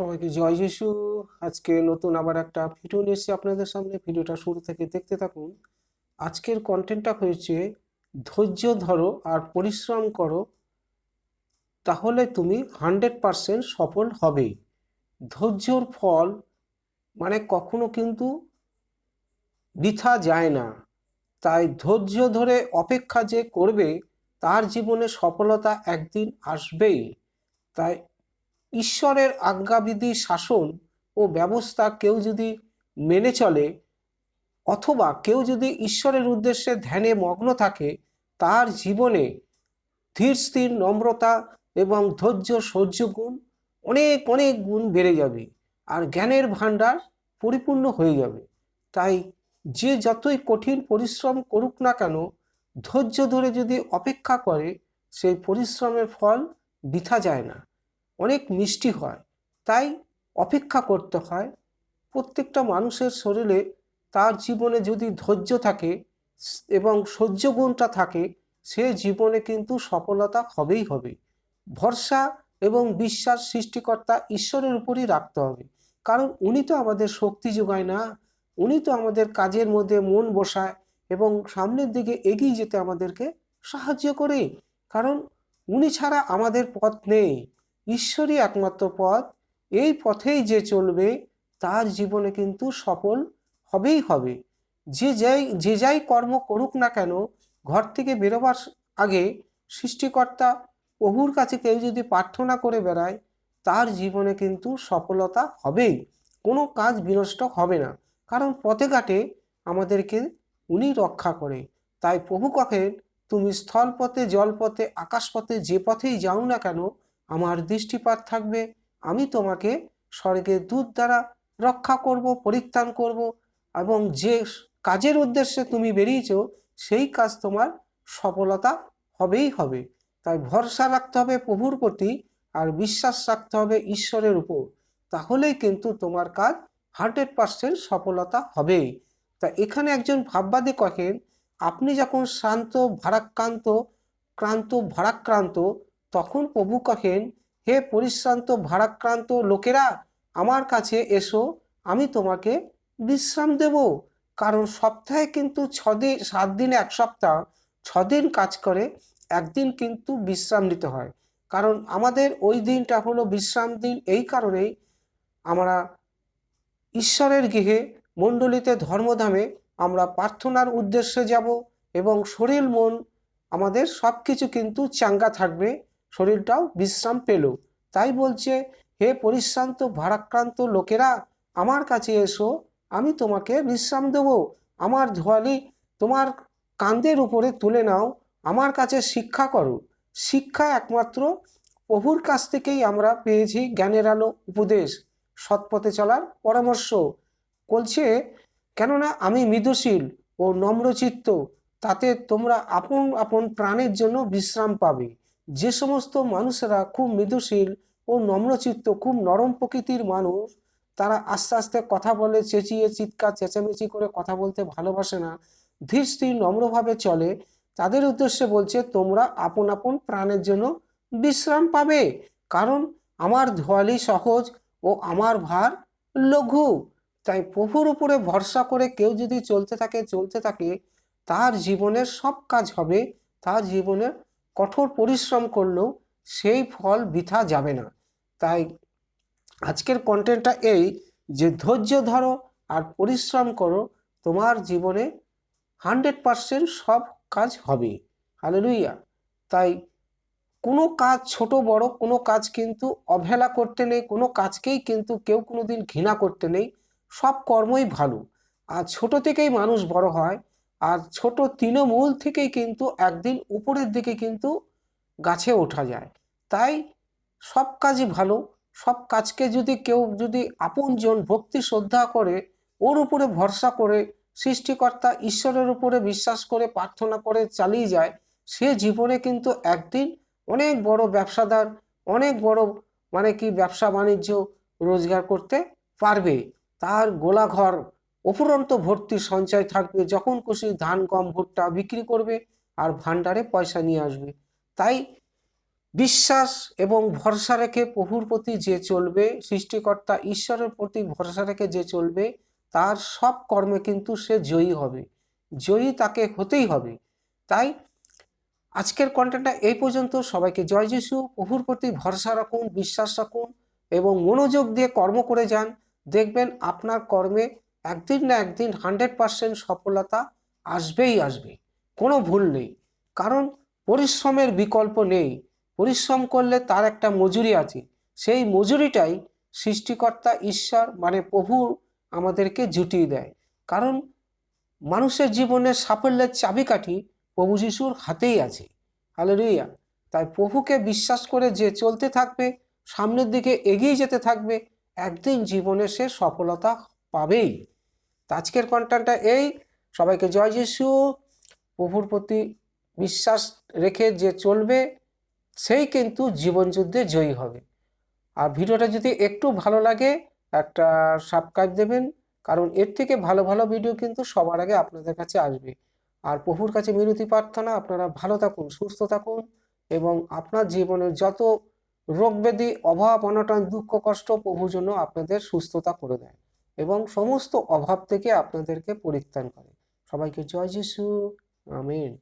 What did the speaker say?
সবাইকে জয় যিশু। আজকে নতুন আবার একটা ভিডিও নিয়ে এসেছি আপনাদের সামনে। ভিডিওটা শুরু থেকে দেখতে থাকুন। আজকের কন্টেন্টটা হয়েছে, ধৈর্য ধরো আর পরিশ্রম করো, তাহলে তুমি হান্ড্রেড পারসেন্ট সফল হবে। ধৈর্যর ফল মানে কখনো কিন্তু বৃথা যায় না। তাই ধৈর্য ধরে অপেক্ষা যে করবে, তার জীবনে সফলতা একদিন আসবেই। তাই ঈশ্বরের আজ্ঞাবিধি, শাসন ও ব্যবস্থা কেউ যদি মেনে চলে অথবা কেউ যদি ঈশ্বরের উদ্দেশ্যে ধ্যানে মগ্ন থাকে, তার জীবনে ধীর, স্থির, নম্রতা এবং ধৈর্য, সহ্য গুণ অনেক অনেক গুণ বেড়ে যাবে আর জ্ঞানের ভাণ্ডার পরিপূর্ণ হয়ে যাবে। তাই যে যতই কঠিন পরিশ্রম করুক না কেন, ধৈর্য ধরে যদি অপেক্ষা করে, সেই পরিশ্রমের ফল বৃথা যায় না। অনেক মিষ্টি হয়। তাই অপেক্ষা করতে হয়। প্রত্যেকটা মানুষের শরীরে তার জীবনে যদি ধৈর্য থাকে এবং সহ্য গুণটা থাকে, সে জীবনে কিন্তু সফলতা হবেই হবে। ভরসা এবং বিশ্বাস সৃষ্টিকর্তা ঈশ্বরের উপরই রাখতে হবে। কারণ উনি তো আমাদের শক্তি যোগায় না। উনি তো আমাদের কাজের মধ্যে মন বসায় এবং সামনের দিকে এগিয়ে যেতে আমাদেরকে সাহায্য করে। কারণ উনি ছাড়া আমাদের পথ নেই। ঈশ্বরই একমাত্র পথ। এই পথেই যে চলবে, তার জীবনে কিন্তু সফল হবেই হবে। যে যাই যে যাই কর্ম করুক না কেন, ঘর থেকে বেরোবার আগে সৃষ্টিকর্তা প্রভুর কাছে কেউ যদি প্রার্থনা করে বেড়ায়, তার জীবনে কিন্তু সফলতা হবেই। কোনো কাজ বিনষ্ট হবে না। কারণ পথে ঘাটে আমাদেরকে উনি রক্ষা করে। তাই প্রভু কহেন, তুমি স্থলপথে, জলপথে, আকাশপথে যে পথেই যাও না কেন আমার দৃষ্টিপাত থাকবে, আমি তোমাকে স্বর্গের দূত দ্বারা রক্ষা করব, পরিত্রাণ করব এবং যে কাজের উদ্দেশ্যে তুমি বেরিয়েছ, সেই কাজ তোমার সফলতা হবেই হবে। তাই ভরসা রাখতে হবে প্রভুর প্রতি আর বিশ্বাস রাখতে হবে ঈশ্বরের উপর। তাহলেই কিন্তু তোমার কাজ হান্ড্রেড পার্সেন্ট সফলতা হবেই। তা এখানে একজন ভাববাদী কহেন, আপনি যখন শান্ত, ভারাক্রান্ত, ক্রান্ত, ভারাক্রান্ত তখন প্রভু কহেন, হে পরিশ্রান্ত, ভারাক্রান্ত লোকেরা, আমার কাছে এসো, আমি তোমাকে বিশ্রাম দেব। কারণ সপ্তাহে কিন্তু ছদিন সাত দিন এক সপ্তাহ, ছদিন কাজ করে, একদিন কিন্তু বিশ্রাম নিতে হয়। কারণ আমাদের ওই দিনটা হলো বিশ্রাম দিন। এই কারণেই আমরা ঈশ্বরের গৃহে, মণ্ডলীতে, ধর্মধামে আমরা প্রার্থনার উদ্দেশ্যে যাব এবং শরীর, মন, আমাদের সব কিছু কিন্তু চাঙ্গা থাকবে। শরীরটাও বিশ্রাম পেল। তাই বলছে, হে পরিশ্রান্ত, ভারাক্রান্ত লোকেরা, আমার কাছে এসো, আমি তোমাকে বিশ্রাম দেব। আমার ধোয়ালি তোমার কান্দের উপরে তুলে নাও, আমার কাছে শিক্ষা করো। শিক্ষা একমাত্র প্রভুর কাছ থেকেই আমরা পেয়েছি জ্ঞানের আলো, উপদেশ, সৎপথে চলার পরামর্শ। বলছে, কেননা আমি মৃদুশীল ও নম্রচিত্ত, তাতে তোমরা আপন আপন প্রাণের জন্য বিশ্রাম পাবে। যে সমস্ত মানুষেরা খুব মৃদুশীল ও নম্রচিত্ত, খুব নরম প্রকৃতির মানুষ, তারা আস্তে আস্তে কথা বলে, চেঁচিয়ে, চিৎকার, চেঁচামেচি করে কথা বলতে ভালোবাসে না, ধীর স্থির, নম্রভাবে চলে। তাদের উদ্দেশ্যে বলছে, তোমরা আপন আপন প্রাণের জন্য বিশ্রাম পাবে, কারণ আমার ধোয়ালি সহজ ও আমার ভার লঘু। তাই প্রভুর উপরে ভরসা করে কেউ যদি চলতে থাকে চলতে থাকে, তার জীবনের সব কাজ হবে, তার জীবনের কঠোর পরিশ্রম করলেও সেই ফল বৃথা যাবে না। তাই আজকের কন্টেন্টটা এই যে ধৈর্য ধরো আর পরিশ্রম করো, তোমার জীবনে হান্ড্রেড পারসেন্ট সব কাজ হবে। হালেলুইয়া তাই কোনো কাজ ছোট বড়, কোনো কাজ কিন্তু অবহেলা করতে নেই, কোনো কাজকেই কিন্তু কেউ কোনো দিন ঘৃণা করতে নেই, সব কর্মই ভালো। আর ছোট থেকেই মানুষ বড় হয় আর ছোট তৃণমূল থেকেই কিন্তু একদিন উপরের দিকে কিন্তু গাছে ওঠা যায়। তাই সব কাজই ভালো। সব কাজকে যদি কেউ যদি আপনজন ভক্তি শ্রদ্ধা করে, ওর উপরে ভরসা করে, সৃষ্টিকর্তা ঈশ্বরের উপরে বিশ্বাস করে, প্রার্থনা করে চালিয়ে যায়, সে জীবনে কিন্তু একদিন অনেক বড় ব্যবসাদার, অনেক বড় মানে কি ব্যবসা বাণিজ্য রোজগার করতে পারবে। তার গোলাঘর অফুরন্ত ভর্তি সঞ্চয় থাকবে। যখন খুশি ধান, গম, ভুট্টা বিক্রি করবে আর ভান্ডারে পয়সা নিয়ে আসবে। তাই বিশ্বাস এবং ভরসা রেখে প্রভুর প্রতি যে চলবে, সৃষ্টিকর্তা ঈশ্বরের প্রতি ভরসা রেখে যে চলবে, তার সব কর্মে কিন্তু সে জয়ী হবে। জয়ী তাকে হতেই হবে। তাই আজকের কন্টেন্টটা এই পর্যন্ত। সবাইকে জয় যিশু। প্রভুর প্রতি ভরসা রাখুন, বিশ্বাস রাখুন এবং মনোযোগ দিয়ে কর্ম করে যান। দেখবেন আপনার কর্মে একদিন না একদিন হান্ড্রেড পার্সেন্ট সফলতা আসবেই আসবে, কোনো ভুল নেই। কারণ পরিশ্রমের বিকল্প নেই। পরিশ্রম করলে তার একটা মজুরি আছে। সেই মজুরিটাই সৃষ্টিকর্তা, ঈশ্বর মানে প্রভু আমাদেরকে জুটিয়ে দেয়। কারণ মানুষের জীবনের সাফল্যের চাবিকাঠি প্রভু যিশুর হাতেই আছে। হালেলুইয়া তাই প্রভুকে বিশ্বাস করে যে চলতে থাকবে, সামনের দিকে এগিয়ে যেতে থাকবে, একদিন জীবনে সে সফলতা পাবেই। তো আজকের কন্টেন্টটা এই। সবাইকে জয় যিশু। প্রভুর প্রতি বিশ্বাস রেখে যে চলবে, সেই কিন্তু জীবনযুদ্ধে জয়ী হবে। আর ভিডিওটা যদি একটু ভালো লাগে, একটা সাবস্ক্রাইব দেবেন, কারণ এর থেকে ভালো ভালো ভিডিও কিন্তু সবার আগে আপনাদের কাছে আসবে। আর প্রভুর কাছে মিনতি প্রার্থনা, আপনারা ভালো থাকুন, সুস্থ থাকুন, এবং আপনার জীবনের যত রোগ ব্যাধি, অভাব, অনটন, দুঃখ, কষ্ট প্রভু জন্য আপনাদের সুস্থতা করে দেয়। এবং সমস্ত অভাব থেকে আপনাদেরকে পরিত্রাণ করে। সবাইকে জয় যিশু আমিন।